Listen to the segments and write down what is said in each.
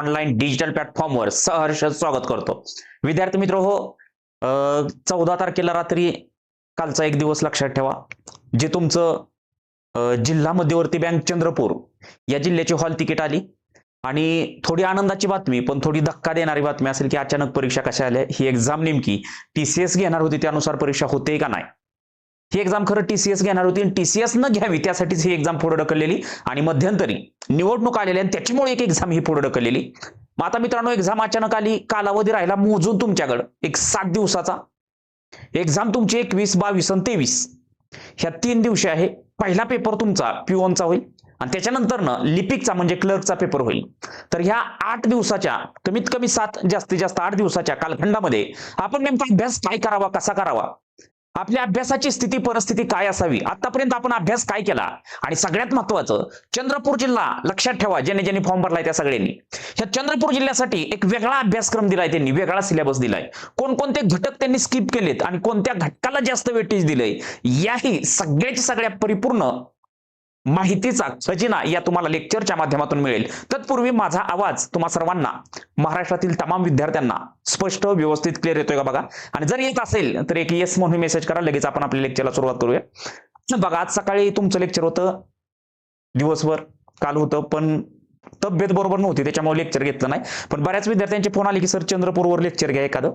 Online digital प्लॅटफॉर्मवर सहर्ष स्वागत करतो. विद्यार्थी मित्र हो चौदा तारखेला रात्री कालचा एक दिवस लक्षात ठेवा. जे तुमचं जिल्हा मध्यवर्ती बँक चंद्रपूर या जिल्ह्याची हॉल तिकीट आली. आणि थोडी आनंदाची बातमी पण थोडी धक्का देणारी बातमी असेल की अचानक परीक्षा कशा आल्या ही एक्झाम नेमकी टीसीएस घेणार होती त्यानुसार परीक्षा होते का नाही? ही एक्झाम खरं टीसीएस घेणार होती आणि टीसीएस न घ्यावी त्यासाठीच ही एक्झाम पुढे ढकललेली आणि मध्यंतरी निवडणूक आलेली आणि त्याच्यामुळे एक एक्झाम ही पुढे ढकललेली. मग आता मित्रांनो एक्झाम अचानक आली कालावधी राहिला मोजून तुमच्याकडं. एक सात दिवसाचा. एक्झाम तुमची एकवीस बावीस आणि तेवीस. ह्या तीन दिवशी आहे. पहिला पेपर तुमचा पिओनचा होईल आणि त्याच्यानंतर ना लिपिकचा म्हणजे क्लर्कचा पेपर होईल. तर ह्या आठ दिवसाच्या कमीत कमी सात जास्तीत जास्त आठ दिवसाच्या कालखंडामध्ये आपण नेमका अभ्यास काय करावा कसा करावा? आपल्या अभ्यासाची स्थिती परिस्थिती काय असावी? आतापर्यंत आपण अभ्यास काय केला? आणि सगळ्यात महत्वाचं चंद्रपूर जिल्हा लक्षात ठेवा ज्याने ज्यांनी फॉर्म भरलाय त्या सगळ्यांनी. ह्या चंद्रपूर जिल्ह्यासाठी एक वेगळा अभ्यासक्रम दिलाय त्यांनी वेगळा सिलेबस दिलाय. कोणकोणते घटक त्यांनी स्किप केलेत आणि कोणत्या घटकाला जास्त वेटेज दिलंय? याही सगळ्याची सगळ्या परिपूर्ण माहितीचा खजिना या तुम्हाला लेक्चरच्या माध्यमातून मिळेल. तत्पूर्वी माझा आवाज तुम्हा सर्वांना महाराष्ट्रातील तमाम विद्यार्थ्यांना स्पष्ट व्यवस्थित क्लिअर येतोय का बघा? आणि जर येत असेल तर एक येस म्हणून मेसेज करा लगेच आपण आपल्या लेक्चरला सुरुवात करूया. बघा आज सकाळी तुमचं लेक्चर होतं दिवसभर काल होतं पण तब्येत बरोबर नव्हती त्याच्यामुळे लेक्चर घेतलं नाही. पण बऱ्याच विद्यार्थ्यांचे फोन आले की सर चंद्रपूरवर लेक्चर घ्या एखादं.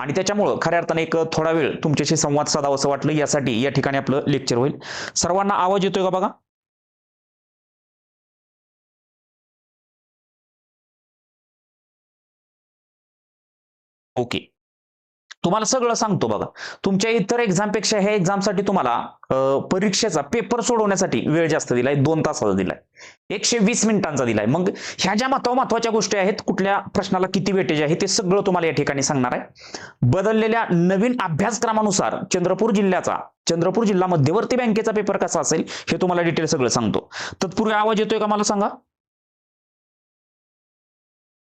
आणि त्याच्यामुळं खऱ्या अर्थाने एक थोडा वेळ तुमच्याशी संवाद साधावा असं वाटलं यासाठी या ठिकाणी आपलं लेक्चर होईल. सर्वांना आवाज येतोय का बघा? ओके. तुम्हाला सगळं सांगतो बघा. तुमच्या इतर एक्झामपेक्षा ह्या एक्झामसाठी तुम्हाला परीक्षेचा पेपर सोडवण्यासाठी वेळ जास्त दिलाय दोन तासाचा दिलाय. एकशे वीस मिनिटांचा दिलाय. मग ह्या ज्या महत्त्व महत्त्वाच्या गोष्टी आहेत कुठल्या प्रश्नाला किती वेटेज आहे ते सगळं तुम्हाला या ठिकाणी सांगणार आहे. बदललेल्या नवीन अभ्यासक्रमानुसार चंद्रपूर जिल्ह्याचा चंद्रपूर जिल्हा मध्यवर्ती बँकेचा पेपर कसा असेल हे तुम्हाला डिटेल सगळं सांगतो. तत्पूर्वी आवाज येतोय का मला सांगा?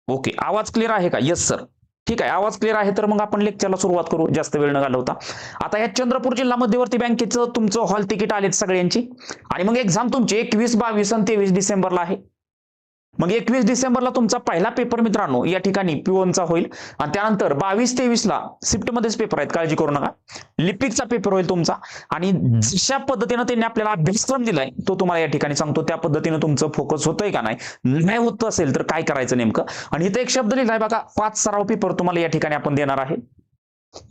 ओके. आवाज क्लिअर आहे का? येस सर ठीक आहे आवाज क्लिअर आहे तर मग आपण लेक्चरला सुरुवात करू. जास्त वेळ न घालवता. आता या चंद्रपूर जिल्हा मध्यवर्ती बँकेचं तुमचं हॉल तिकीट आलेत सगळ्यांची. आणि मग एक्झाम तुमची एकवीस बावीस आणि तेवीस डिसेंबरला आहे. मग एकवीस डिसेंबरला तुमचा पहिला पेपर मित्रांनो या ठिकाणी पिओनचा होईल. आणि त्यानंतर बावीस तेवीसला मध्येच पेपर आहेत काळजी करू नका. लिपिकचा पेपर होईल तुमचा. आणि जशा पद्धतीनं त्यांनी आपल्याला अभ्यासक्रम दिलाय तो तुम्हाला या ठिकाणी सांगतो. त्या पद्धतीनं तुमचं फोकस होतंय का नाही नाही होत असेल तर काय करायचं नेमकं? आणि इथे एक शब्द लिहिलाय बघा पाच सराव पेपर तुम्हाला या ठिकाणी आपण देणार आहे.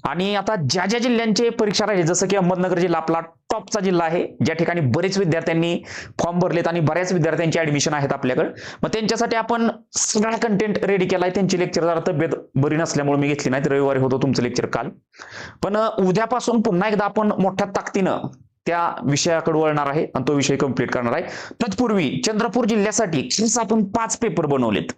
आणि आता ज्या ज्या जिल्ह्यांचे परीक्षा राहील जसं की अहमदनगर जिल्हा आपला टॉपचा जिल्हा आहे. ज्या ठिकाणी बरेच विद्यार्थ्यांनी फॉर्म भरलेत आणि बऱ्याच विद्यार्थ्यांची ऍडमिशन आहेत आपल्याकडे. मग त्यांच्यासाठी आपण सगळा कंटेंट रेडी केलाय. त्यांची लेक्चर जरा तब्येत बरी नसल्यामुळे मी घेतली नाही. रविवारी होतो तुमचं लेक्चर काल. पण उद्यापासून पुन्हा एकदा आपण मोठ्या ताकदीनं त्या विषयाकडे वळणार आहे आणि तो विषय कंप्लीट करणार आहे. तत्पूर्वी चंद्रपूर जिल्ह्यासाठी खास आपण पाच पेपर बनवलेत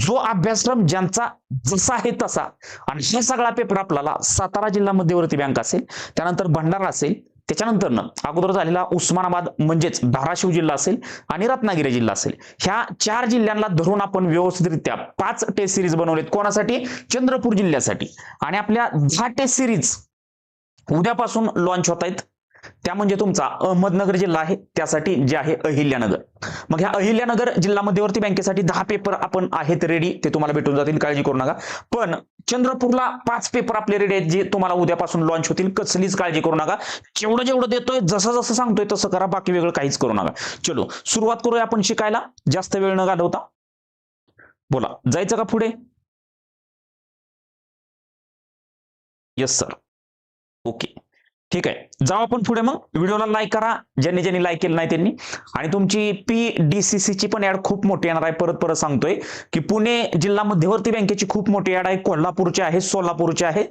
जो अभ्यासक्रम ज्यांचा जसा आहे तसा आणि हा सगळा पेपर आपल्याला सातारा जिल्हा मध्यवर्ती बँक असेल त्यानंतर भंडारा असेल त्याच्यानंतर अगोदर झालेला उस्मानाबाद म्हणजेच धाराशिव जिल्हा असेल आणि रत्नागिरी जिल्हा असेल ह्या चार जिल्ह्यांना धरून आपण व्यवस्थितरित्या पाच टेस्ट सिरीज बनवलेत. कोणासाठी? चंद्रपूर जिल्ह्यासाठी. आणि आपल्या दहा टेस्ट सिरीज उद्यापासून लॉन्च होत आहेत. त्या म्हणजे तुमचा अहमदनगर जिल्हा आहे. त्यासाठी जे आहे अहिल्यानगर. मग ह्या अहिल्यानगर जिल्हा मध्यवर्ती बँकेसाठी दहा पेपर आपण आहेत रेडी ते तुम्हाला भेटून जातील. काळजी करू नका. पण चंद्रपूरला पाच पेपर आपले रेडी आहेत जे तुम्हाला उद्यापासून लॉन्च होतील. कसलीच काळजी करू नका. जेवढं जेवढं देतोय जसं जसं सांगतोय तसं करा. बाकी वेगळं काहीच करू नका. चलो सुरुवात करूया आपण शिकायला. जास्त वेळ न घालवता. बोला जायचं का पुढे? येस सर ओके ठीक आहे. जाऊ आपण पुढे मग. व्हिडिओला लाईक करा. ज्यांनी ज्यांनी लाईक केलं नाही त्यांनी. आणि तुमची पी डी सी सीची पण ऍड खूप मोठी येणार आहे. परत परत सांगतोय की पुणे जिल्हा मध्यवर्ती बँकेची खूप मोठी ऍड आहे. कोल्हापूरची आहे. सोलापूरची आहे.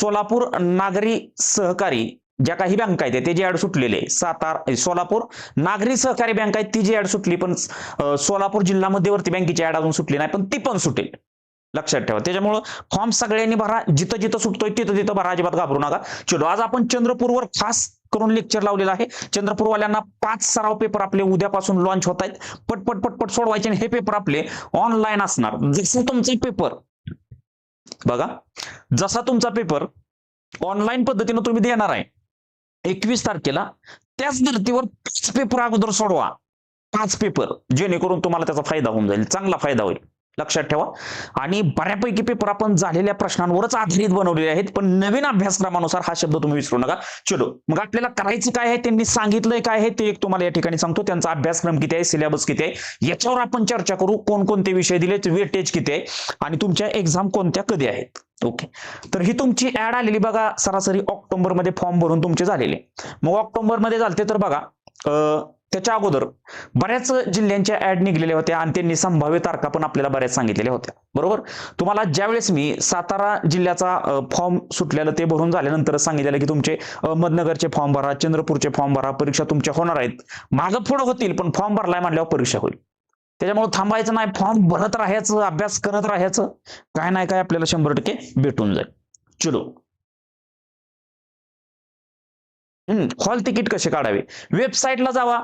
सोलापूर नागरी सहकारी ज्या काही बँका आहेत त्याची ऍड सुटलेली आहे. सातारा सोलापूर नागरी सहकारी बँक आहे ती जी ऍड सुटली पण सोलापूर जिल्हा मध्यवर्ती बँकेची ऍड अजून सुटली नाही पण ती पण सुटेल. लक्षात ठेवा. त्याच्यामुळं फॉर्म सगळ्यांनी भरा. जिथं जिथं सुटतोय तिथं तिथं भरा. अजिबात घाबरू नका. चलो आज आपण चंद्रपूरवर खास करून लेक्चर लावलेलं आहे. चंद्रपूरवाल्यांना पाच सराव पेपर आपले उद्यापासून लॉन्च होत आहेत. पटपट पटपट सोडवायचे आणि हे पेपर आपले ऑनलाईन असणार. जसं तुमचा पेपर बघा. जसा तुमचा पेपर ऑनलाईन पद्धतीनं तुम्ही देणार आहे एकवीस तारखेला त्याच धर्तीवर पाच पेपर अगोदर सोडवा. पाच पेपर जेणेकरून तुम्हाला त्याचा फायदा होऊन जाईल. चांगला फायदा होईल. लक्षात ठेवा. आणि बऱ्यापैकी पेपर आपण झालेल्या प्रश्नांवरच आधारित बनवलेले आहेत. पण नवीन अभ्यासक्रमानुसार हा शब्द तुम्ही विसरू नका. चलो. मग आपल्याला करायचं काय आहे? त्यांनी सांगितलंय काय आहे? ते एक तुम्हाला या ठिकाणी सांगतो. त्यांचा अभ्यासक्रम किती आहे? सिलेबस किती आहे? याच्यावर आपण चर्चा करू. कोणकोणते विषय दिलेत? वेटेज किती आहे? आणि तुमच्या एक्झाम कोणत्या कधी आहेत? ओके तर ही तुमची ऍड आलेली बघा सरासरी ऑक्टोबरमध्ये फॉर्म भरून तुमचे झालेले. मग ऑक्टोबरमध्ये झालते तर बघा त्याच्या अगोदर बऱ्याच जिल्ह्यांच्या ऍड निघलेल्या होत्या आणि त्यांनी संभाव्य तारखा पण आपल्याला बऱ्याच सांगितलेल्या होत्या. बरोबर? तुम्हाला ज्यावेळेस मी सातारा जिल्ह्याचा फॉर्म सुटलेलं ते भरून झाल्यानंतर सांगितलेलं की तुमचे अहमदनगरचे फॉर्म भरा चंद्रपूरचे फॉर्म भरा परीक्षा तुमच्या होणार आहेत. मागं पुढं होतील पण फॉर्म भरलाय म्हणल्यावर परीक्षा होईल. त्याच्यामुळे थांबायचं नाही. फॉर्म भरत राहायचं अभ्यास करत राहायचं. काय नाही काय आपल्याला शंभर टक्के भेटून जाईल. चलो. हॉल तिकीट कसे काढावे? वेबसाईटला जावा.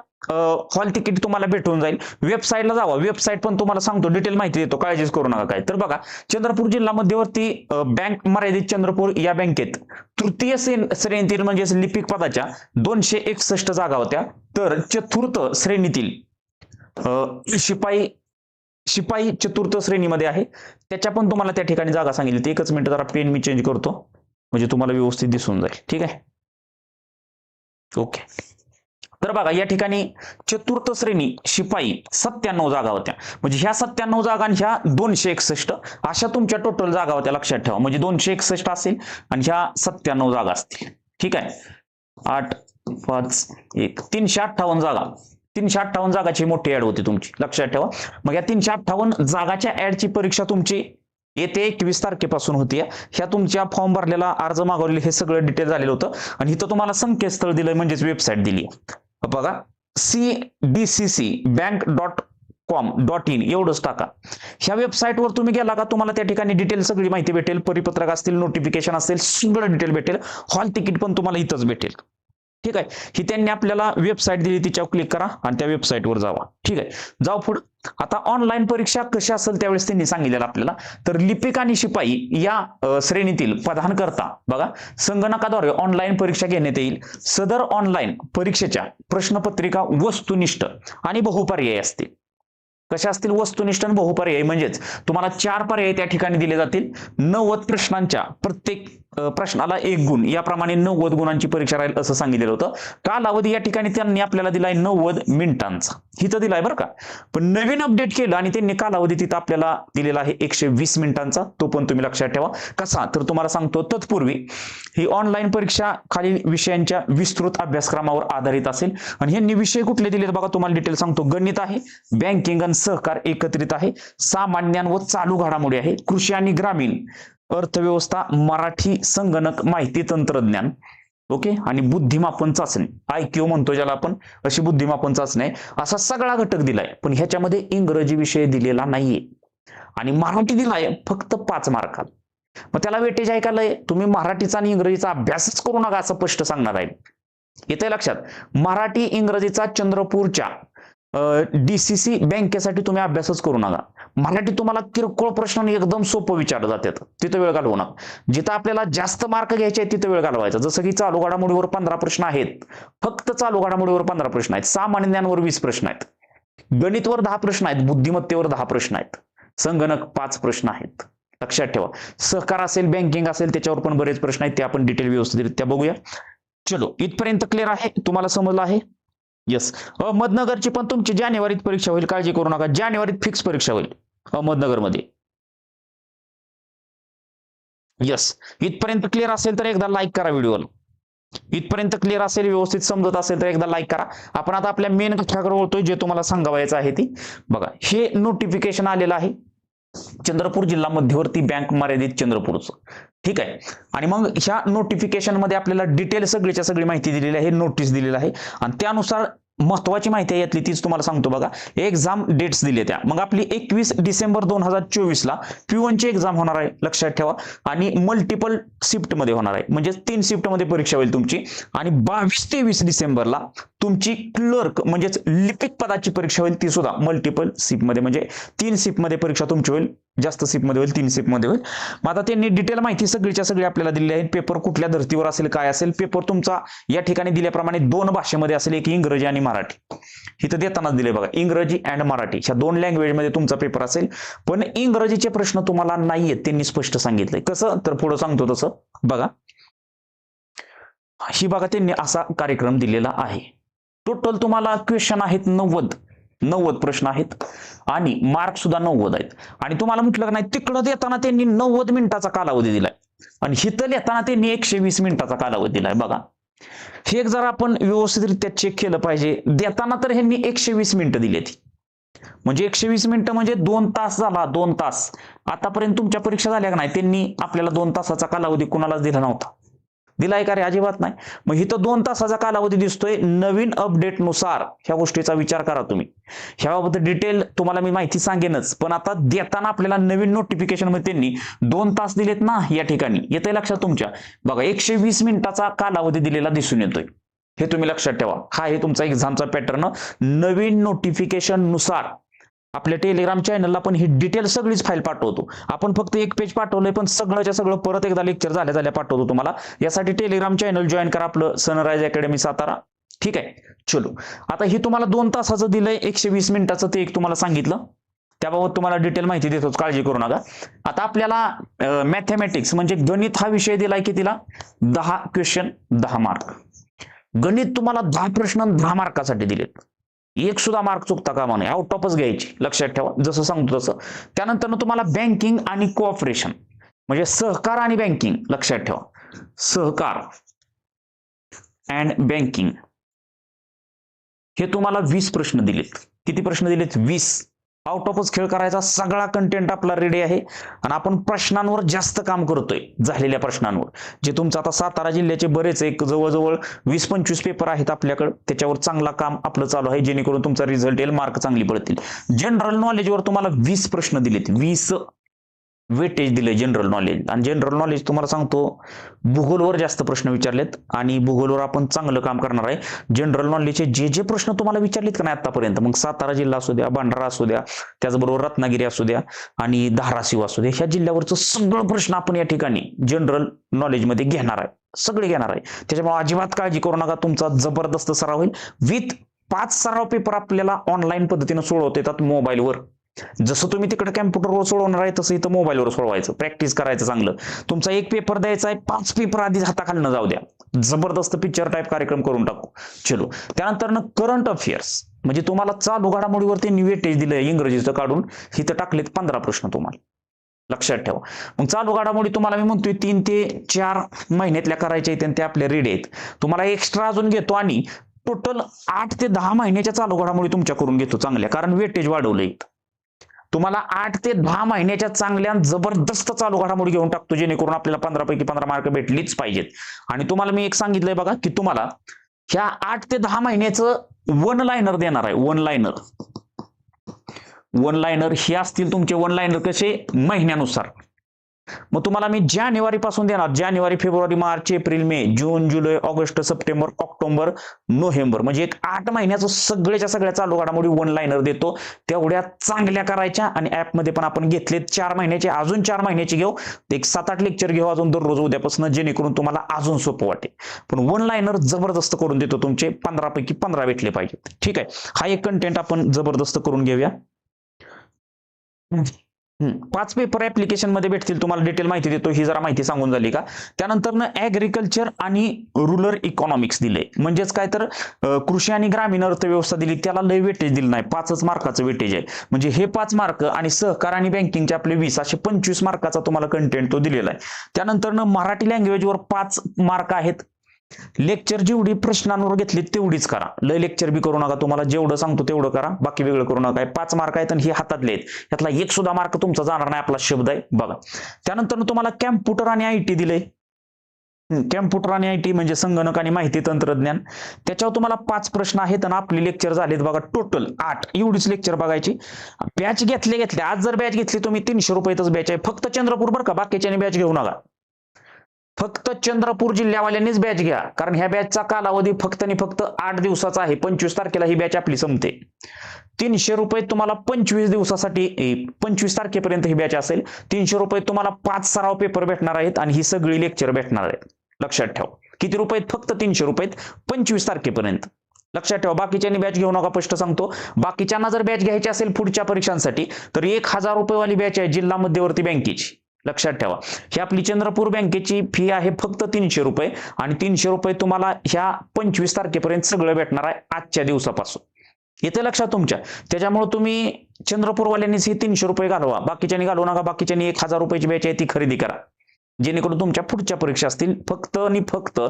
हॉल तिकीट तुम्हाला भेटून जाईल. वेबसाईटला जावा. वेबसाईट पण तुम्हाला सांगतो डिटेल माहिती देतो. काळजीच करू नका काय. तर बघा चंद्रपूर जिल्हा मध्यवर्ती बँक मर्यादित चंद्रपूर या बँकेत तृतीय श्रेणीतील म्हणजेच लिपिक पदाच्या दोनशे एकसष्ट जागा होत्या. तर चतुर्थ श्रेणीतील शिपाई शिपाई चतुर्थ श्रेणीमध्ये आहे. त्याच्या पण तुम्हाला त्या ठिकाणी जागा सांगितली एकच मिनिट जरा पेन मी चेंज करतो. म्हणजे तुम्हाला व्यवस्थित दिसून जाईल. ठीक आहे? ओके. तर बघा या ठिकाणी चतुर्थ श्रेणी शिपाई सत्त्याण्णव जागा होत्या. म्हणजे ह्या सत्त्याण्णव जागा आणि ह्या दोनशे एकसष्ट अशा तुमच्या टोटल जागा होत्या लक्षात ठेवा. म्हणजे दोनशे एकसष्ट असेल आणि ह्या सत्त्याण्णव जागा असतील. ठीक आहे? आठ पाच एक तीनशे अठ्ठावन्न जागा. तीनशे अठ्ठावन्न जागाची मोठी ऍड होती तुमची. लक्षात ठेवा. मग या तीनशे अठ्ठावन्न जागाच्या ऍडची परीक्षा तुमची येते एकवीस तारखेपासून होती. ह्या तुमच्या फॉर्म भरलेला अर्ज मागवलेले हे सगळं डिटेल झालेलं होतं. आणि इथं तुम्हाला संकेतस्थळ दिलं म्हणजेच वेबसाईट दिली. बघा C D C C bank dot com dot in एवढंच टाका. ह्या वेबसाईटवर तुम्ही गेला का तुम्हाला त्या ठिकाणी डिटेल सगळी माहिती भेटेल. परिपत्रक असतील नोटिफिकेशन असतील सगळं डिटेल भेटेल. हॉल तिकीट पण तुम्हाला इथंच भेटेल. ठीक आहे? ही त्यांनी आपल्याला वेबसाईट दिली तिच्यावर क्लिक करा आणि त्या वेबसाईटवर जावा. ठीक आहे? जाऊ पुढे. आता ऑनलाईन परीक्षा कशी असेल त्यावेळेस त्यांनी सांगितलेलं आपल्याला. तर लिपिक आणि शिपाई या श्रेणीतील श्रेणीतील प्रधानकर्ता बघा. संगणकाद्वारे ऑनलाईन परीक्षा घेण्यात येईल. सदर ऑनलाईन परीक्षेच्या प्रश्नपत्रिका वस्तुनिष्ठ आणि बहुपर्यायी असतील. कशा असतील? वस्तुनिष्ठ आणि बहुपर्यायी. म्हणजेच तुम्हाला चार पर्याय त्या ठिकाणी दिले जातील. नव्वद प्रश्नांच्या प्रत्येक प्रश्नाला एक गुण. याप्रमाणे नव्वद गुणांची परीक्षा राहील असं सांगितलेलं होतं. कालावधी या ठिकाणी त्यांनी आपल्याला दिलाय नव्वद मिनिटांचा. हिथं दिलाय बरं का? पण नवीन अपडेट केलं आणि त्यांनी कालावधी तिथं आपल्याला दिलेला आहे एकशे वीस मिनिटांचा. तो पण तुम्ही लक्षात ठेवा. कसा? तर तुम्हाला सांगतो तत्पूर्वी ही ऑनलाईन परीक्षा खालील विषयांच्या विस्तृत अभ्यासक्रमावर आधारित असेल. आणि यांनी विषय कुठले दिले बघा तुम्हाला डिटेल सांगतो. गणित आहे बँकिंग आणि सहकार एकत्रित आहे सामान्य व चालू घडामोडी आहे कृषी आणि ग्रामीण. अर्थव्यवस्था मराठी संगणक माहिती तंत्रज्ञान ओके? आणि बुद्धिमापन चाचणी. आय क्यू म्हणतो ज्याला आपण. अशी बुद्धिमापन चाचणी आहे. असा सगळा घटक दिलाय. पण ह्याच्यामध्ये इंग्रजी विषय दिलेला नाहीये. आणि मराठी दिलाय फक्त पाच मार्कात. मग त्याला वेटेज आहे तुम्ही मराठीचा आणि इंग्रजीचा अभ्यासच करू नका असं स्पष्ट सांगणार आहे. येते लक्षात. मराठी इंग्रजीचा चंद्रपूरच्या डीसीसी बँकेसाठी तुम्ही अभ्यासच करू नका. मराठी तुम्हाला किरकोळ प्रश्न एकदम सोपं विचारलं जातात तिथं वेळ घालवू नका. जिथं आपल्याला जास्त मार्क घ्यायचे आहेत तिथं वेळ घालवायचा. जसं की चालू घडामोडीवर पंधरा प्रश्न आहेत. फक्त चालू घडामोडीवर पंधरा प्रश्न आहेत. सामान्य ज्ञानवर वीस प्रश्न आहेत. गणितवर दहा प्रश्न आहेत. बुद्धिमत्तेवर दहा प्रश्न आहेत. संगणक पाच प्रश्न आहेत. लक्षात ठेवा. सहकार असेल बँकिंग असेल त्याच्यावर पण बरेच प्रश्न आहेत. ते आपण डिटेल व्यवस्थितरित्या बघूया. चलो इथपर्यंत क्लिअर आहे? तुम्हाला समजलं आहे? येस अहमदनगरची पण तुमची जानेवारीत परीक्षा होईल. काळजी करू नका. जानेवारीत फिक्स परीक्षा होईल. अहमदनगरमध्ये. येस इथपर्यंत क्लिअर असेल तर एकदा लाईक करा व्हिडिओला इथपर्यंत क्लिअर असेल व्यवस्थित समजत असेल तर एकदा लाईक करा. आपण आता आपल्या मेन कथाकडे वळतोय जे तुम्हाला सांगावायचं आहे ती. बघा हे नोटिफिकेशन आलेलं आहे. चंद्रपूर जिल्हा मध्यवर्ती बँक मर्यादित चंद्रपूरचं. ठीक आहे? आणि मग ह्या नोटिफिकेशनमध्ये आपल्याला डिटेल सगळीच्या सगळी माहिती दिलेली आहे नोटीस दिलेली आहे. आणि त्यानुसार महत्वाची माहिती आहे यातली तीच तुम्हाला सांगतो बघा. एक्झाम डेट्स दिले त्या. मग आपली एकवीस डिसेंबर दोन हजार चोवीस ला P1 ची एक्झाम होणार आहे लक्षात ठेवा. आणि मल्टिपल शिफ्टमध्ये होणार आहे. म्हणजे तीन शिफ्टमध्ये परीक्षा होईल तुमची. आणि बावीस तेवीस डिसेंबरला तुमची क्लर्क म्हणजेच लिपिक पदाची परीक्षा होईल ती सुद्धा मल्टिपल शिफ्टमध्ये म्हणजे तीन शिफ्टमध्ये परीक्षा तुमची होईल. जास्त सीपमध्ये होईल तीन सीपमध्ये होईल. मग आता त्यांनी डिटेल माहिती सगळीच्या सगळी आपल्याला दिली आहे. पेपर कुठल्या धर्तीवर असेल काय असेल? पेपर तुमचा या ठिकाणी दिल्याप्रमाणे दोन भाषेमध्ये असेल एक इंग्रजी आणि मराठी. इथं देतानाच दिले बघा इंग्रजी अँड मराठी. ह्या दोन लँग्वेजमध्ये तुमचा पेपर असेल. पण इंग्रजीचे प्रश्न तुम्हाला नाही आहेत त्यांनी स्पष्ट सांगितलंय. कसं? तर पुढं सांगतो तसं. बघा. ही बघा त्यांनी असा कार्यक्रम दिलेला आहे. टोटल तुम्हाला क्वेश्चन आहेत नव्वद. नव्वद प्रश्न आहेत आणि मार्क सुद्धा नव्वद आहेत. आणि तुम्हाला म्हटलं नाही तिकडं देताना त्यांनी नव्वद मिनिटाचा कालावधी दिलाय. आणि हिथं येताना त्यांनी एकशे वीस मिनिटाचा कालावधी दिलाय. बघा हे जर आपण व्यवस्थितरित्या चेक केलं पाहिजे देताना तर ह्यांनी एकशे वीस मिनिटं दिली म्हणजे एकशे वीस मिनिटं म्हणजे दोन तास झाला दोन तास. आतापर्यंत तुमच्या परीक्षा झाल्या का नाही त्यांनी आपल्याला दोन तासाचा कालावधी कुणालाच दिला नव्हता. दिलाय का रे? अजिबात नाही. मग इथं दोन तासाचा कालावधी दिसतोय. नवीन अपडेटनुसार ह्या गोष्टीचा विचार करा तुम्ही. ह्याबाबत डिटेल तुम्हाला मी माहिती सांगेनच. पण आता देताना आपल्याला नवीन नोटिफिकेशनमध्ये त्यांनी दोन तास दिलेत ना या ठिकाणी. येते लक्षात तुमच्या? बघा एकशे वीस मिनिटाचा कालावधी दिलेला दिसून येतोय. हे तुम्ही लक्षात ठेवा. हा हे तुमचा एक्झामचा पॅटर्न नवीन नोटिफिकेशननुसार आपल्या टेलिग्राम चॅनलला पण ही डिटेल सगळीच फाईल पाठवतो. आपण फक्त एक पेज पाठवलंय पण सगळंच्या सगळं परत एकदा लेक्चर झाल्या झाल्या पाठवतो तुम्हाला. यासाठी टेलिग्राम चॅनल जॉईन करा आपलं सनराइज अकॅडमी सातारा. ठीक आहे? चलो. आता हे तुम्हाला दोन तासाचं दिलंय एकशे वीस मिनिटाचं ते एक तुम्हाला सांगितलं. त्याबाबत तुम्हाला डिटेल माहिती देतोच काळजी करू नका. आता आपल्याला मॅथमॅटिक्स म्हणजे गणित हा विषय दिलाय की तिला दहा क्वेश्चन दहा मार्क गणित तुम्हाला दहा प्रश्न दहा मार्कासाठी दिलेत. एक सुद्धा मार्क चुकता कामा नये. आउट ऑफच घ्यायची. लक्षात ठेवा. जसं सांगतो तसं. त्यानंतर तुम्हाला बँकिंग आणि कोऑपरेशन म्हणजे सहकार आणि बँकिंग लक्षात ठेवा. सहकार अँड बँकिंग हे तुम्हाला वीस प्रश्न दिलेत. किती प्रश्न दिलेत? वीस. आउट ऑफच खेळ करायचा सगळा कंटेंट आपला रेडी आहे. आणि आपण प्रश्नांवर जास्त काम करतोय झालेल्या प्रश्नांवर. जे तुमचं आता सातारा जिल्ह्याचे बरेच एक जवळजवळ वीस पंचवीस पेपर आहेत आपल्याकडे. त्याच्यावर चांगला काम आपलं चालू आहे जेणेकरून तुमचा रिझल्ट येईल मार्क चांगली पडतील. जनरल नॉलेजवर तुम्हाला वीस प्रश्न दिलेत. वीस वेटेज दिले जनरल नॉलेज आणि जनरल नॉलेज तुम्हाला सांगतो भूगोलवर जास्त प्रश्न विचारलेत आणि भूगोलवर आपण चांगलं काम करणार आहे. जनरल नॉलेजचे जे जे प्रश्न तुम्हाला विचारलेत का नाही आतापर्यंत मग सातारा जिल्हा असू द्या भंडारा असू द्या त्याचबरोबर रत्नागिरी असू द्या आणि धाराशिव असू द्या ह्या जिल्ह्यावरचं सगळं प्रश्न आपण या ठिकाणी जनरल नॉलेजमध्ये घेणार आहे. सगळे घेणार आहे. त्याच्यामुळे अजिबात काळजी करू नका तुमचा जबरदस्त सराव होईल. विथ पाच सराव पेपर आपल्याला ऑनलाईन पद्धतीनं सोडवता येतात मोबाईलवर जसं तुम्ही तिकडे कॅम्प्युटरवर सोडवणार आहे तसं इथं मोबाईलवर सोडवायचं. प्रॅक्टिस करायचं चांगलं. तुमचा एक पेपर द्यायचा आहे पाच पेपर आधी हाताखालनं जाऊ द्या. जबरदस्त पिक्चर टाईप कार्यक्रम करून टाकू. चलो. त्यानंतर ना करंट अफेअर्स म्हणजे तुम्हाला चालू घडामोडीवरती निवेटेज दिलंय इंग्रजीचं काढून. इथं टाकलेत पंधरा प्रश्न तुम्हाला. लक्षात ठेवा. मग चालू घडामोडी तुम्हाला मी म्हणतोय तीन ते चार महिन्यातल्या करायच्या आहेत आणि ते आपल्या रेडी आहेत. तुम्हाला एक्स्ट्रा अजून घेतो आणि टोटल आठ ते दहा महिन्याच्या चालू घडामोडी तुमच्या करून घेतो चांगल्या. कारण वेटेज वाढवलंय. तुम्हाला आठ ते दहा महिन्याच्या चांगल्या जबरदस्त चालू घडामोडी घेऊन टाकतो जेणेकरून आपल्याला पंधरा पैकी पंधरा मार्क भेटलीच पाहिजेत. आणि तुम्हाला मी एक सांगितलंय बघा की तुम्हाला ह्या आठ ते दहा महिन्याचं वन लायनर देणार आहे वन लायनर वन लायनर हे असतील तुमचे वन लायनर कसे? महिन्यानुसार. मग तुम्हाला मी जानेवारी पासून देणार. जानेवारी फेब्रुवारी मार्च एप्रिल मे जून जुलै ऑगस्ट सप्टेंबर ऑक्टोबर नोव्हेंबर. म्हणजे एक आठ महिन्याचं सगळ्याच्या सगळ्या चालू घडामोडी वन लाईनर देतो. तेवढ्या चांगल्या करायच्या आणि ऍपमध्ये पण आपण घेतलेत चार महिन्याचे. अजून चार महिन्याचे घेऊ. एक सात आठ लेक्चर घेऊ अजून दररोज उद्यापासून जेणेकरून तुम्हाला अजून सोपं वाटेल. पण वन लाईनर जबरदस्त करून देतो तुमचे. पंधरा पैकी पंधरा भेटले पाहिजेत. ठीक आहे. हा एक कंटेंट आपण जबरदस्त करून घेऊया. पाच पेपर ऍप्लिकेशनमध्ये भेटतील तुम्हाला डिटेल माहिती देतो ही जरा माहिती सांगून झाली का? त्यानंतर ऍग्रिकल्चर आणि रुरल इकॉनॉमिक्स दिले. म्हणजेच काय तर कृषी आणि ग्रामीण अर्थव्यवस्था दिली त्याला लय वेटेज दिलं नाही. पाचच मार्काचं वेटेज आहे. म्हणजे हे पाच मार्क आणि सहकार आणि बँकिंगचे आपले वीस असे पंचवीस मार्काचा तुम्हाला कंटेंट तो दिलेला आहे. त्यानंतर मराठी लँग्वेजवर पाच मार्क आहेत. लेक्चर जेवढी प्रश्नांवर घेतली तेवढीच करा. लय लेक्चर बी करू नका तुम्हाला जेवढं सांगतो तेवढं करा. बाकी वेगळं करू नका. पाच मार्क आहेत आणि हे हातातले आहेत यातला एक सुद्धा मार्क तुमचा जाणार नाही आपला शब्द आहे. बघा. त्यानंतर तुम्हाला कॅम्प्युटर आणि आय टी दिलंय कॅम्प्युटर आणि आय टी म्हणजे संगणक आणि माहिती तंत्रज्ञान. त्याच्यावर तुम्हाला पाच प्रश्न आहेत आणि आपले लेक्चर झालेत बघा टोटल आठ. एवढीच लेक्चर बघायची. बॅच घेतले घेतले आज जर बॅच घेतली तुम्ही तीनशे रुपयातच बॅच आहे. फक्त चंद्रपूर बरं का? बाकीच्याने बॅच घेऊ नका. फक्त चंद्रपूर जिल्ह्यावाल्यांनीच बॅच घ्या. कारण ह्या बॅचचा कालावधी फक्त आणि फक्त आठ दिवसाचा आहे. पंचवीस तारखेला ही बॅच आपली संपते. तीनशे रुपये तुम्हाला पंचवीस दिवसासाठी पंचवीस तारखेपर्यंत ही बॅच असेल. तीनशे रुपये तुम्हाला पाच सराव पेपर भेटणार आहेत आणि ही सगळी लेक्चर भेटणार आहेत. लक्षात ठेवा. किती रुपयेत फक्त तीनशे रुपयेत पंचवीस तारखेपर्यंत. लक्षात ठेवा. बाकीच्यांनी बॅच घेऊ नका स्पष्ट सांगतो. बाकीच्यांना जर बॅच घ्यायची असेल पुढच्या परीक्षांसाठी तर एक हजार रुपयेवाली बॅच आहे जिल्हा मध्यवर्ती बँकेची. लक्षात ठेवा. ही आपली चंद्रपूर बँकेची फी आहे फक्त तीनशे रुपये आणि तीनशे रुपये तुम्हाला ह्या पंचवीस तारखेपर्यंत सगळं भेटणार आहे आजच्या दिवसापासून. येते लक्षात तुमच्या. त्याच्यामुळे तुम्ही चंद्रपूरवाल्यांनीच हे तीनशे रुपये घालवा. बाकीच्यांनी घालू नका. बाकीच्यांनी एक हजार रुपयाची बॅच आहे ती खरेदी करा. जेणेकरून तुमच्या पुढच्या परीक्षा असतील फक्त आणि फक्त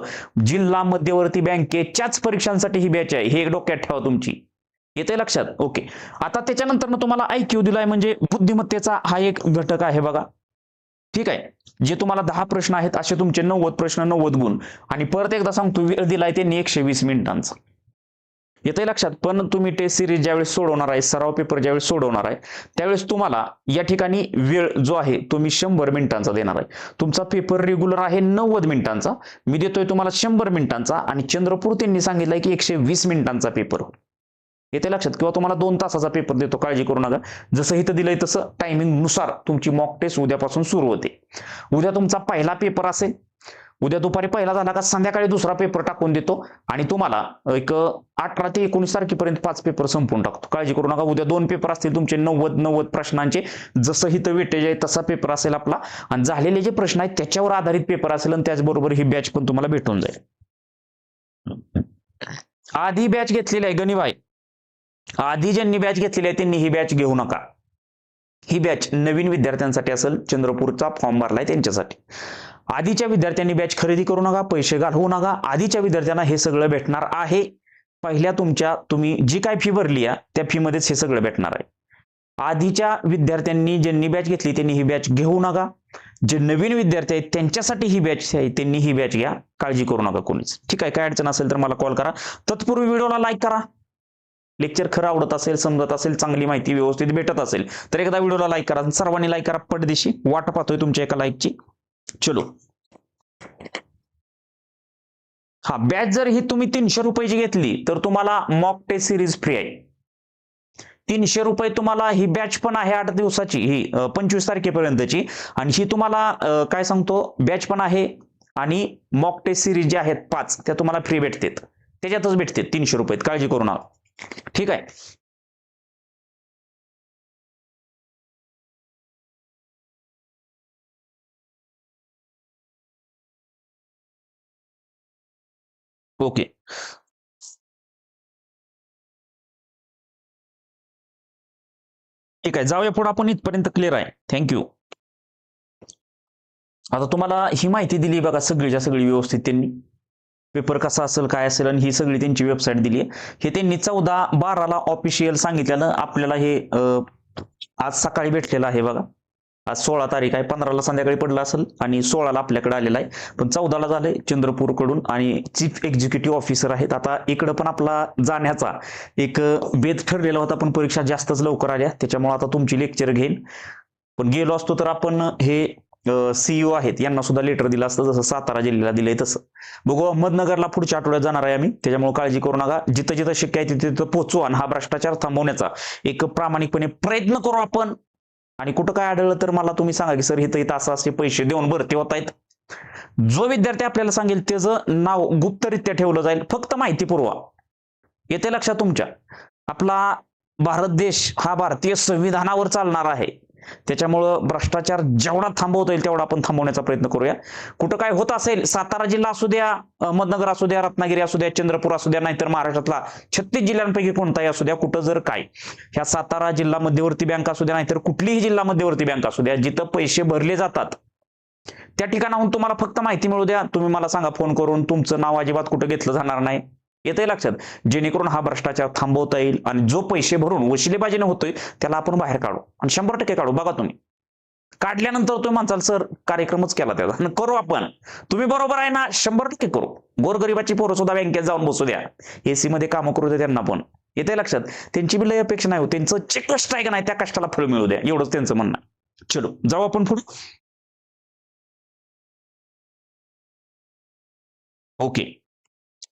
जिल्हा मध्यवर्ती बँकेच्याच परीक्षांसाठी ही बॅच आहे. हे एक डोक्यात ठेवा तुमची. येते लक्षात? ओके. आता त्याच्यानंतर तुम्हाला आयक्यू दिलाय म्हणजे बुद्धिमत्तेचा हा एक घटक आहे बघा. ठीक आहे. जे तुम्हाला दहा प्रश्न आहेत असे तुमचे नव्वद प्रश्न नव्वद गुण. आणि परत एकदा सांगतो वेळ दिलाय त्यांनी एकशे वीस मिनिटांचा. येते लक्षात? पण तुम्ही टेस्ट सिरीज ज्यावेळेस सोडवणार आहे सराव पेपर ज्यावेळेस सोडवणार आहे त्यावेळेस तुम्हाला या ठिकाणी वेळ जो आहे तो मी शंभर मिनिटांचा देणार आहे. तुमचा पेपर रेग्युलर आहे नव्वद मिनिटांचा. मी देतोय तुम्हाला शंभर मिनिटांचा आणि चंद्रपूर त्यांनी सांगितलंय की एकशे वीस मिनिटांचा पेपर येते लक्षात. किंवा तुम्हाला दोन तासाचा पेपर देतो काळजी करू नका. जसं इथं दिलंय तसं टायमिंगनुसार तुमची मॉक टेस्ट उद्यापासून सुरू होते. उद्या तुमचा पहिला पेपर असेल. उद्या दुपारी पहिला झाला का संध्याकाळी दुसरा पेपर टाकून देतो आणि तुम्हाला एक अठरा ते एकोणीस तारखेपर्यंत पाच पेपर संपून टाकतो. काळजी करू नका. उद्या दोन पेपर असतील तुमचे नव्वद नव्वद प्रश्नांचे. जसं हिथं वेटेज आहे तसा पेपर असेल आपला. आणि झालेले जे प्रश्न आहेत त्याच्यावर आधारित पेपर असेल आणि त्याचबरोबर ही बॅच पण तुम्हाला भेटून जाईल. आधी बॅच घेतलेली आहे गणिबाई आधी ज्यांनी बॅच घेतलेली आहे त्यांनी ही बॅच घेऊ नका. ही बॅच नवीन विद्यार्थ्यांसाठी असेल चंद्रपूरचा फॉर्म भरलाय त्यांच्यासाठी. आधीच्या विद्यार्थ्यांनी बॅच खरेदी करू नका पैसे घालवू नका. आधीच्या विद्यार्थ्यांना हे सगळं भेटणार आहे. पहिल्या तुमच्या तुम्ही जी काय फी भरली आहे त्या फी मध्येच हे सगळं भेटणार आहे. आधीच्या विद्यार्थ्यांनी ज्यांनी बॅच घेतली त्यांनी ही बॅच घेऊ नका. जे नवीन विद्यार्थी आहेत त्यांच्यासाठी ही बॅच आहे त्यांनी ही बॅच घ्या. काळजी करू नका कोणीच. ठीक आहे काय अडचण असेल तर मला कॉल करा. तत्पूर्वी व्हिडिओला लाईक करा. लेक्चर खरं आवडत असेल समजत असेल चांगली माहिती व्यवस्थित भेटत असेल तर एकदा व्हिडिओला लाईक करा सर्वांनी लाईक करा पटदिशी. वाट पाहतोय तुमच्या एका लाईकची चलो. हा बॅच जर ही तुम्ही तीनशे रुपयाची घेतली तर तुम्हाला मॉक टेस्ट सिरीज फ्री आहे. तीनशे रुपये तुम्हाला ही बॅच पण आहे आठ दिवसाची ही पंचवीस तारखेपर्यंतची. आणि ही तुम्हाला काय सांगतो? बॅच पण आहे आणि मॉक टेस्ट सिरीज जे आहेत पाच त्या तुम्हाला फ्री भेटतात. त्याच्यातच भेटतात तीनशे रुपयात काळजी करू नका. ठीक आहे. ओके. ठीक आहे जाऊया पुढे. आपण इथपर्यंत क्लिअर आहे. थँक्यू आता तुम्हाला ही माहिती दिली बघा सगळीच्या सगळी व्यवस्थित त्यांनी. पेपर कसा असेल काय असेल आणि ही सगळी त्यांची वेबसाईट दिली आहे. हे त्यांनी चौदा बाराला ऑफिशियल सांगितल्यानं आपल्याला हे आज सकाळी भेटलेलं आहे बघा. आज सोळा तारीख आहे पंधराला संध्याकाळी पडलं असेल आणि सोळाला आपल्याकडे आलेला आहे. पण चौदाला झालंय चंद्रपूरकडून आणि चीफ एक्झिक्युटिव्ह ऑफिसर आहेत. आता इकडं पण आपला जाण्याचा एक अं, ठरलेला होता पण परीक्षा जास्तच लवकर आल्या. त्याच्यामुळे आता तुमची लेक्चर घेईन. पण गेलो असतो तर आपण हे सीईओ आहेत. यांना सुद्धा लेटर दिलं असतं. जसं सातारा जिल्ह्याला दिलंय तसं. बघू अहमदनगरला पुढच्या आठवड्यात जाणार आहे आम्ही. त्याच्यामुळे काळजी करू नका. जिथं जिथं शक्य आहे तिथे तिथं पोचू आणि हा भ्रष्टाचार थांबवण्याचा एक प्रामाणिकपणे प्रयत्न करू आपण. आणि कुठं काय आढळलं तर मला तुम्ही सांगा की सर इथं इथं असं असे पैसे देऊन भरती होत आहेत. जो विद्यार्थी आपल्याला सांगेल त्याचं नाव गुप्तरित्या ठेवलं जाईल. फक्त माहिती पुरवा येते लक्षात तुमच्या. आपला भारत देश हा भारतीय संविधानावर चालणार आहे. त्याच्यामुळं भ्रष्टाचार जेवढा थांबवता येईल तेवढा आपण थांबवण्याचा प्रयत्न करूया. कुठं काय होत असेल सातारा जिल्हा असू द्या अहमदनगर असू द्या रत्नागिरी असू द्या चंद्रपूर असू द्या नाहीतर महाराष्ट्रातला छत्तीस जिल्ह्यांपैकी कोणताही असू द्या कुठं जर काय. ह्या सातारा जिल्हा मध्यवर्ती बँक असू द्या नाहीतर कुठलीही जिल्हा मध्यवर्ती बँक असू द्या जिथं पैसे भरले जातात. त्या ठिकाणाहून तुम्हाला फक्त माहिती मिळू द्या. तुम्ही मला सांगा फोन करून तुमचं नाव अजिबात कुठं घेतलं जाणार नाही. येते लक्षात. जेणेकरून हा भ्रष्टाचार थांबवता येईल आणि जो पैसे भरून वशिलेबाजीने होतोय त्याला आपण बाहेर काढू आणि शंभर टक्के काढू. बघा तुम्ही. काढल्यानंतर तुम्ही म्हणसाल सर कार्यक्रमच केला त्याचा. करू आपण. तुम्ही बरोबर आहे ना शंभर टक्के करू. गोरगरिबाची पोरं सुद्धा बँकेत जाऊन बसू द्या. एसी मध्ये कामं करू द्या त्यांना पण. येते लक्षात. त्यांची बी लय अपेक्षा नाही हो. त्यांचं जे कष्ट आहे का नाही त्या कष्टाला फळ मिळू द्या. एवढंच त्यांचं म्हणणं. चलो जाऊ आपण पुढे. ओके.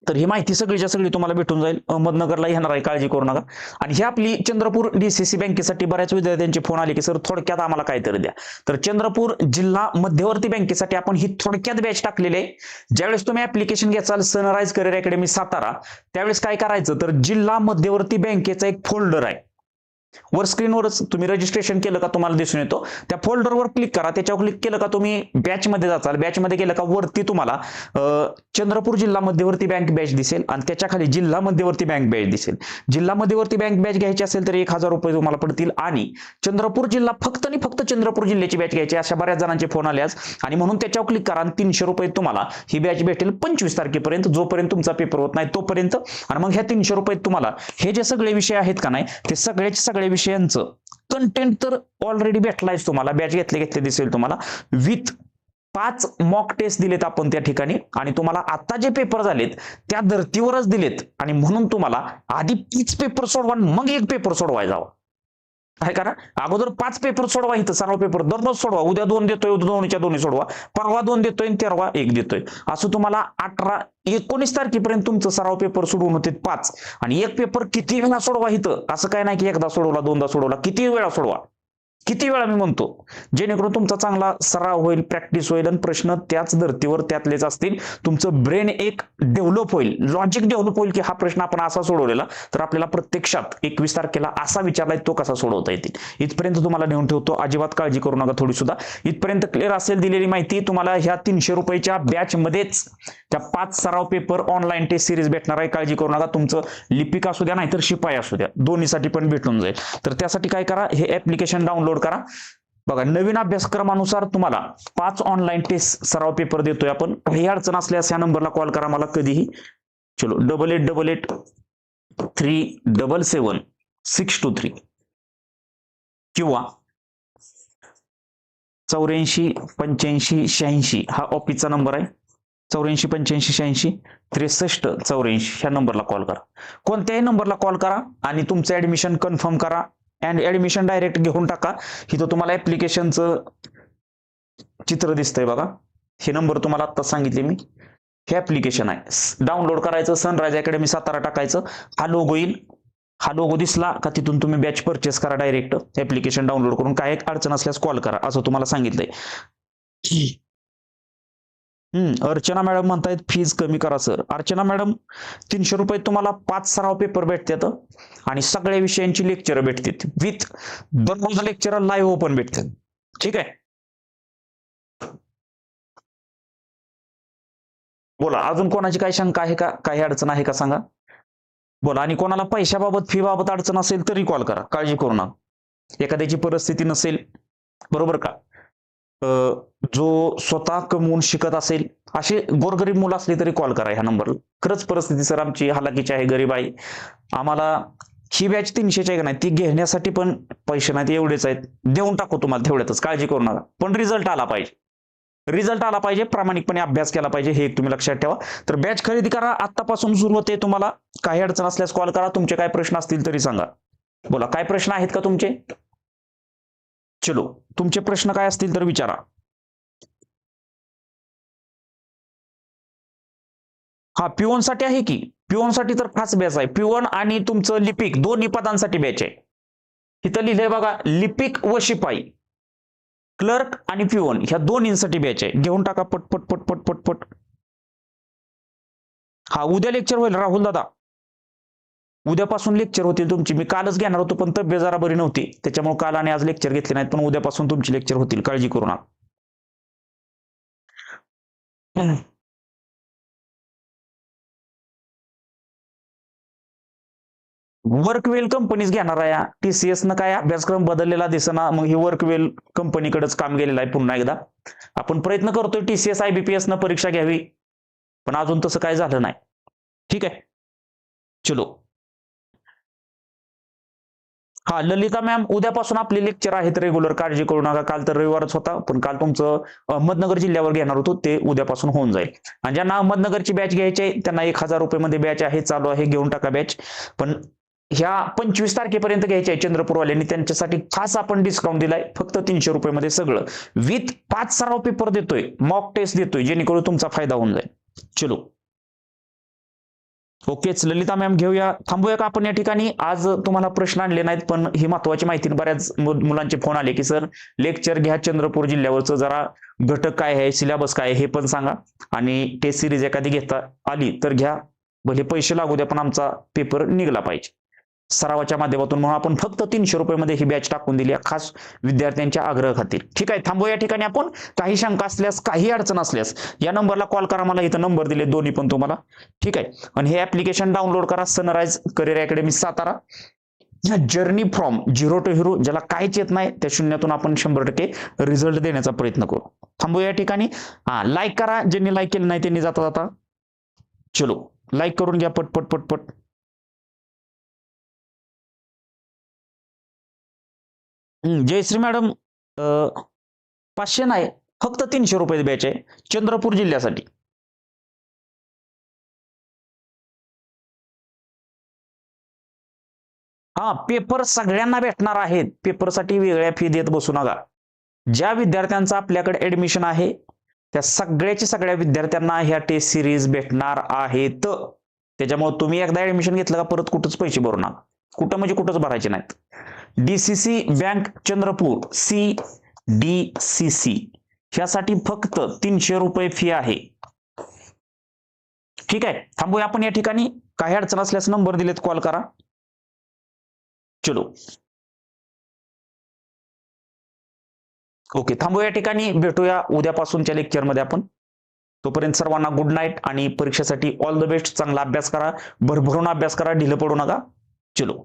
तर ही माहिती सगळीच्या सगळी तुम्हाला भेटून जाईल. अहमदनगरला येणार आहे काळजी करू नका. आणि ही आपली चंद्रपूर डीसीसी बँकेसाठी बऱ्याच विद्यार्थ्यांचे फोन आले की सर थोडक्यात आम्हाला काहीतरी द्या. तर चंद्रपूर जिल्हा मध्यवर्ती बँकेसाठी आपण ही थोडक्यात बॅच टाकलेली आहे. ज्यावेळेस तुम्ही ऍप्लिकेशन घ्याल सनराईज करिअर अकॅडमी सातारा त्यावेळेस काय करायचं? तर जिल्हा मध्यवर्ती बँकेचा एक फोल्डर आहे. वर स्क्रीनवरच तुम्ही रजिस्ट्रेशन केलं का तुम्हाला दिसून येतो. त्या फोल्डरवर क्लिक करा. त्याच्यावर क्लिक केलं का तुम्ही बॅचमध्ये जाचाल. बॅचमध्ये गेलं का वरती तुम्हाला चंद्रपूर जिल्हा मध्यवर्ती बँक बॅच दिसेल आणि त्याच्याखाली जिल्हा मध्यवर्ती बँक बॅच दिसेल. जिल्हा मध्यवर्ती बँक बॅच घ्यायची असेल तर एक हजार रुपये तुम्हाला पडतील आणि चंद्रपूर जिल्हा फक्त आणि फक्त चंद्रपूर जिल्ह्याची बॅच घ्यायची अशा बऱ्याच जणांचे फोन आल्यास आणि म्हणून त्याच्यावर क्लिक करा आणि तीनशे रुपये तुम्हाला ही बॅच भेटेल पंचवीस तारखेपर्यंत जोपर्यंत तुमचा पेपर होत नाही तोपर्यंत. आणि मग ह्या तीनशे रुपये तुम्हाला हे जे सगळे विषय आहेत का नाही ते सगळ्याचे सगळे विषयांचं कंटेंट तर ऑलरेडी भेटलायच तुम्हाला. बॅच घेतले घेतले दिसेल तुम्हाला. विथ पाच मॉक टेस्ट दिलेत आपण त्या ठिकाणी. आणि तुम्हाला आता जे पेपर झालेत त्या धर्तीवरच दिलेत. आणि म्हणून तुम्हाला आधी तीच पेपर सोडवा मग एक पेपर सोडवाय जावा काय करा अगोदर पाच पेपर सोडवा इथं सर्व पेपर दररोज सोडवा. उद्या दोन देतोय उद्या दोनच्या दोन्ही सोडवा. परवा दोन देतोय आणि तेरवा एक देतोय. असं तुम्हाला अठरा एकोणीस तारखेपर्यंत तुमचं सराव पेपर सोडवून होते पाच. आणि एक पेपर किती वेळा सोडवा इथं? असं काय नाही की एकदा सोडवला दोनदा सोडवला. किती वेळा सोडवा? किती वेळा मी म्हणतो जेणेकरून तुमचा चांगला सराव होईल प्रॅक्टिस होईल आणि प्रश्न त्याच धर्तीवर त्यातलेच असतील. तुमचं ब्रेन एक डेव्हलप होईल. लॉजिक डेव्हलप होईल की हा प्रश्न आपण असा सोडवलेला तर आपल्याला प्रत्यक्षात एकवीस तारखेला असा विचारलाय तो कसा सोडवता येतील. इथपर्यंत तुम्हाला नेऊन ठेवतो. अजिबात काळजी करू नका थोडी सुद्धा इथपर्यंत क्लिअर असेल दिलेली माहिती तुम्हाला ह्या तीनशे रुपयाच्या बॅच मध्येच त्या पाच सराव पेपर ऑनलाईन टेस्ट सिरीज भेटणार आहे. काळजी करू नका. तुमचं लिपिक असू द्या नाहीतर शिपाई असू द्या. दोन्हीसाठी पण भेटून जाईल. तर त्यासाठी काय करा हे ऍप्लिकेशन डाउनलोड करा. बघा नवीन अभ्यासक्रमानुसार तुम्हाला पाच ऑनलाईन टेस्ट सराव पेपर देतोय आपण. काही अडचण असल्यास या नंबरला कॉल करा मला कधीही. चलो double eight double eight three double seven six two three किंवा चौऱ्याऐंशी पंच्याऐंशी शहाऐंशी हा ऑफिसचा नंबर आहे. चौऱ्याऐंशी पंच्याऐंशी शहाऐंशी त्रेसष्ट चौऱ्याऐंशी ह्या नंबरला कॉल करा. कोणत्याही नंबरला कॉल करा आणि तुमचं ऍडमिशन कन्फर्म करा. अँड ऍडमिशन डायरेक्ट घेऊन टाका. इथं तुम्हाला ऍप्लिकेशनचं चित्र दिसतंय बघा. हे नंबर तुम्हाला आत्ता सांगितले मी. हे ऍप्लिकेशन आहे. डाउनलोड करायचं सनराईज अकॅडमी सातारा टाकायचं. हा लोगो येईल. हा लोगो दिसला का तिथून तुम्ही बॅच परचेस करा डायरेक्ट ऍप्लिकेशन डाउनलोड करून काय अडचण असल्यास कॉल करा असं तुम्हाला सांगितलंय. हम्म अर्चना मॅडम म्हणतायत फीज कमी करा सर अर्चना मॅडम तीनशे रुपये तुम्हाला पाच सराव पेपर भेटतात आणि सगळ्या विषयांची लेक्चर भेटतात. विथ दररोज लेक्चर लाईव्ह ओपन भेटतात. ठीक आहे? बोला अजून कोणाची काही शंका आहे का? काही अडचण आहे का सांगा? बोला आणि कोणाला पैशाबाबत फी बाबत अडचण असेल तरी कॉल करा. काळजी करू नका. एखाद्याची परिस्थिती नसेल बरोबर का? जो स्वतः कमवून शिकत असेल असे गोरगरीब मुलं असले तरी कॉल करा ह्या नंबरला खरंच परिस्थिती सर आमची हालाकीची आहे गरीब आहे. आम्हाला ही बॅच तीनशेची आहे का नाही ती घेण्यासाठी पण पैसे नाहीत एवढेच आहेत. देऊन टाकू तुम्हाला तेवढ्यातच काळजी करू नका. पण रिझल्ट आला पाहिजे. रिझल्ट आला पाहिजे प्रामाणिकपणे अभ्यास केला पाहिजे हे तुम्ही लक्षात ठेवा. तर बॅच खरेदी करा आतापासून सुरू होते तुम्हाला. काही अडचण असल्यास कॉल करा तुमचे काय प्रश्न असतील तरी सांगा. बोला काय प्रश्न आहेत का तुमचे? चलो तुमचे प्रश्न काय असतील तर विचारा. हा पिओनसाठी आहे की? प्युअनसाठी तर खास बॅच आहे. पिओन आणि तुमचं लिपिक दोन्ही पदांसाठी बॅच आहे. इथं लिहिलंय बघा लिपिक व शिपाई. क्लर्क आणि पिओन ह्या दोन्हींसाठी बॅच आहे. घेऊन टाका पट पट पट पट पट पट. हा उद्या लेक्चर होईल राहुल दादा. उद्यापासून लेक्चर होतील तुमची. मी कालच घेणार होतो पण तब्येत जरा बरी नव्हती. त्याच्यामुळे काल आणि आज लेक्चर घेतले नाहीत पण उद्यापासून तुमची लेक्चर होतील. काळजी करू नका. वर्कवेल कंपनीज घेणार आहे. टीसीएस न काय अभ्यासक्रम बदललेला दिसना मग ही वर्कवेल कंपनीकडेच काम गेलेलं आहे पुन्हा एकदा. आपण प्रयत्न करतोय टीसीएस आयबीपीएस न परीक्षा घ्यावी. पण अजून तसं काय झालं नाही. ठीक आहे. चलो. हा ललिता मॅम उद्यापासून आपले लेक्चर आहेत रेग्युलर काळजी करू नका. काल तर रविवारच होता पण काल तुमचं अहमदनगर जिल्ह्यावर घेणार होतो ते उद्यापासून होऊन जाईल. आणि ज्यांना अहमदनगरची बॅच घ्यायची आहे त्यांना एक हजार रुपये मध्ये बॅच आहे चालू आहे घेऊन टाका बॅच पण ह्या पंचवीस तारखेपर्यंत घ्यायच्या आहे चंद्रपूरवाल्यांनी त्यांच्यासाठी खास आपण डिस्काउंट दिलाय फक्त तीनशे रुपये मध्ये सगळं. विथ पाच सराव पेपर देतोय मॉक टेस्ट देतोय जेणेकरून तुमचा फायदा होऊन जाईल. चलो. ओकेच ललिता मॅम घेऊया. थांबूया का आपण या ठिकाणी? आज तुम्हाला प्रश्न आणले नाहीत पण ही महत्वाची माहिती बऱ्याच मुलांचे फोन आले की सर लेक्चर घ्या चंद्रपूर जिल्ह्यावरचं. जरा घटक काय आहे सिलेबस काय आहे हे पण सांगा. आणि टेस्ट सिरीज एखादी घेता आली तर घ्या. भले पैसे लागू द्या पण आमचा पेपर निघला पाहिजे. सरावाच्या माध्यमातून म्हणून आपण फक्त तीनशे रुपयामध्ये ही बॅच टाकून दिली आहे, खास विद्यार्थ्यांच्या आग्रह खातील ठीक आहे थांबू या ठिकाणी आपण. काही शंका असल्यास काही अडचण असल्यास या नंबरला कॉल करा मला इथं नंबर दिले दोन्ही पण तुम्हाला. ठीक आहे आणि हे ऍप्लिकेशन डाउनलोड करा Sunrise Career Academy Satara. Journey from zero to hero ज्याला काहीच येत नाही त्या शून्यातून आपण शंभर टक्के रिझल्ट देण्याचा प्रयत्न करू. थांबू या ठिकाणी. हा लाईक करा ज्यांनी लाईक केलं नाही त्यांनी जाता जाता. चलो लाईक करून घ्या पट पट. जयश्री मॅडम पाचशे नाही फक्त तीनशे रुपये बॅच आहे चंद्रपूर जिल्ह्यासाठी. हा पेपर सगळ्यांना भेटणार आहेत. पेपरसाठी वेगळ्या फी देत बसू नका. ज्या विद्यार्थ्यांचं आपल्याकडे ऍडमिशन आहे त्या सगळ्याच्या सगळ्या विद्यार्थ्यांना ह्या टेस्ट सिरीज भेटणार आहेत. त्याच्यामुळे तुम्ही एकदा ऍडमिशन घेतलं का परत कुठंच पैसे भरू नका. कुठं म्हणजे कुठंच भरायचे नाहीत. DCC bank Chandrapur C D C C ह्यासाठी फक्त तीनशे रुपये फी आहे. ठीक आहे थांबूया आपण या ठिकाणी. काही अडचण असल्यास नंबर दिलेत कॉल करा. चलो. ओके थांबू या ठिकाणी. भेटूया उद्यापासूनच्या लेक्चरमध्ये आपण. तोपर्यंत सर्वांना गुड नाईट आणि परीक्षेसाठी ऑल द बेस्ट चांगला अभ्यास करा. भरभरून अभ्यास करा. ढिलं पडू नका. चलो.